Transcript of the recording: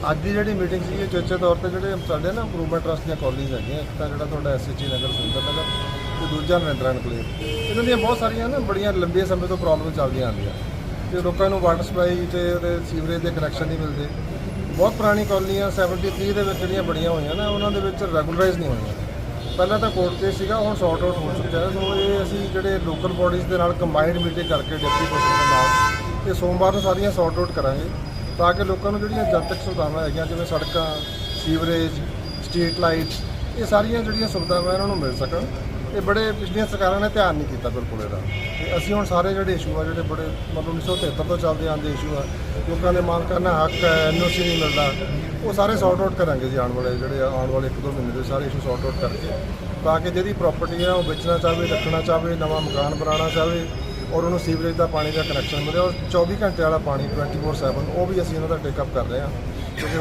ਅੱਜ ਦੀ ਜਿਹੜੀ ਮੀਟਿੰਗ ਸੀ ਇਹ ਚੇਚੇ ਤੌਰ ਤੇ ਜਿਹੜੇ ਸਾਡੇ ਨਾ ਇੰਪਰੂਵਮੈਂਟ ਟਰਸਟ ਦੀਆਂ ਕਾਲਜੀਆਂ ਹੈਗੀਆਂ, ਇੱਕ ਤਾਂ ਜਿਹੜਾ ਤੁਹਾਡਾ ਐਸਐਚਜੀ ਨਗਰ ਸੁੰਦਰ ਨਗਰ ਤੇ ਦੂਜਾ ਨਰਿੰਦਰਾ ਨਕਲੇਵ ਇਹਨਾਂ ਦੀਆਂ ਬਹੁਤ ਸਾਰੀਆਂ ਨਾ ਬੜੀਆਂ ਲੰਬੇ ਸਮੇਂ ਤੋਂ ਪ੍ਰੋਬਲਮ ਚੱਲਦੀਆਂ ਆਉਂਦੀਆਂ। ਤੇ ਲੋਕਾਂ ਨੂੰ ਵਾਟਰ ਸਪਲਾਈ ਤੇ ਉਹਦੇ ਸੀਵਰੇਜ ਦੇ ਕਨੈਕਸ਼ਨ ਨਹੀਂ ਮਿਲਦੇ। ਬਹੁਤ ਪੁਰਾਣੀ ਕਾਲਨੀਆਂ 73 ਦੇ ਵਿੱਚ ਜਿਹੜੀਆਂ ਬੜੀਆਂ ਹੋਈਆਂ ਨਾ, ਉਹਨਾਂ ਦੇ ਵਿੱਚ ਰੈਗੂਲਰਾਈਜ਼ ਨਹੀਂ ਹੋਈਆਂ। ਪਹਿਲਾਂ ਤਾਂ ਕੋਰਟ ਕੇਸ ਸੀਗਾ, ਹੁਣ ਸੌਟ ਆਊਟ ਹੋ ਚੁੱਕਿਆ ਹੈ। ਸੋ ਇਹ ਅਸੀਂ ਜਿਹੜੇ ਲੋਕਲ ਬਾਡੀਜ਼ ਦੇ ਨਾਲ ਕੰਬਾਈਨਡ ਮੀਟਿੰਗ ਕਰਕੇ ਡਿਪਟੀ ਕਮਿਸ਼ਨਰ ਦੇ ਨਾਲ ਤੇ ਸੋਮਵਾਰ ਨੂੰ ਸਾਰੀਆਂ ਸੌਟ ਆਊਟ ਕਰਾਂਗੇ। ਤਾਂ ਕਿ ਲੋਕਾਂ ਨੂੰ ਜਿਹੜੀਆਂ ਜਨਤਕ ਸੁਵਿਧਾਵਾਂ ਹੈਗੀਆਂ, ਜਿਵੇਂ ਸੜਕਾਂ, ਸੀਵਰੇਜ, ਸਟਰੀਟ ਲਾਈਟਸ, ਇਹ ਸਾਰੀਆਂ ਜਿਹੜੀਆਂ ਸੁਵਿਧਾਵਾਂ ਇਹਨਾਂ ਨੂੰ ਮਿਲ ਸਕਣ। ਇਹ ਬੜੇ ਪਿਛਲੀਆਂ ਸਰਕਾਰਾਂ ਨੇ ਧਿਆਨ ਨਹੀਂ ਕੀਤਾ ਬਿਲਕੁਲ ਇਹਦਾ। ਤੇ ਅਸੀਂ ਹੁਣ ਸਾਰੇ ਜਿਹੜੇ ਇਸ਼ੂ ਆ, ਜਿਹੜੇ ਬੜੇ ਮਤਲਬ 1973 ਤੋਂ ਚੱਲਦੇ ਆਉਂਦੇ ਇਸ਼ੂ ਆ, ਲੋਕਾਂ ਦੇ ਮਾਲਕਾਨਾ ਹੱਕ ਹੈ ਐਨਓਸੀ ਨਹੀਂ ਮਿਲਦਾ। ਉਹ ਸਾਰੇ ਸੌਟ ਆਊਟ ਕਰਾਂਗੇ ਜੀ ਆਉਣ ਵਾਲੇ ਜਿਹੜੇ ਆਉਣ ਵਾਲੇ ਇੱਕ ਦੋ ਮਹੀਨੇ ਦੇ ਸਾਰੇ ਇਸ਼ੂ ਸੌਟ ਆਊਟ ਕਰਕੇ। ਤਾਂ ਕਿ ਜਿਹਦੀ ਪ੍ਰਾਪਰਟੀ ਆ, ਉਹ ਵੇਚਣਾ ਚਾਹਵੇ, ਰੱਖਣਾ ਚਾਹਵੇ, ਨਵਾਂ ਮਕਾਨ ਬਣਾਉਣਾ ਚਾਹਵੇ ਔਰ ਉਹਨੂੰ ਸੀਵਰੇਜ ਦਾ ਪਾਣੀ ਦਾ ਕਨੈਕਸ਼ਨ ਮਿਲਿਆ ਔਰ 24 ਘੰਟੇ ਵਾਲਾ ਪਾਣੀ 24/7 ਉਹ ਵੀ ਅਸੀਂ ਇਹਨਾਂ ਦਾ ਟੇਕ ਅਪ ਕਰ ਰਹੇ ਹਾਂ। ਕਿਉਂਕਿ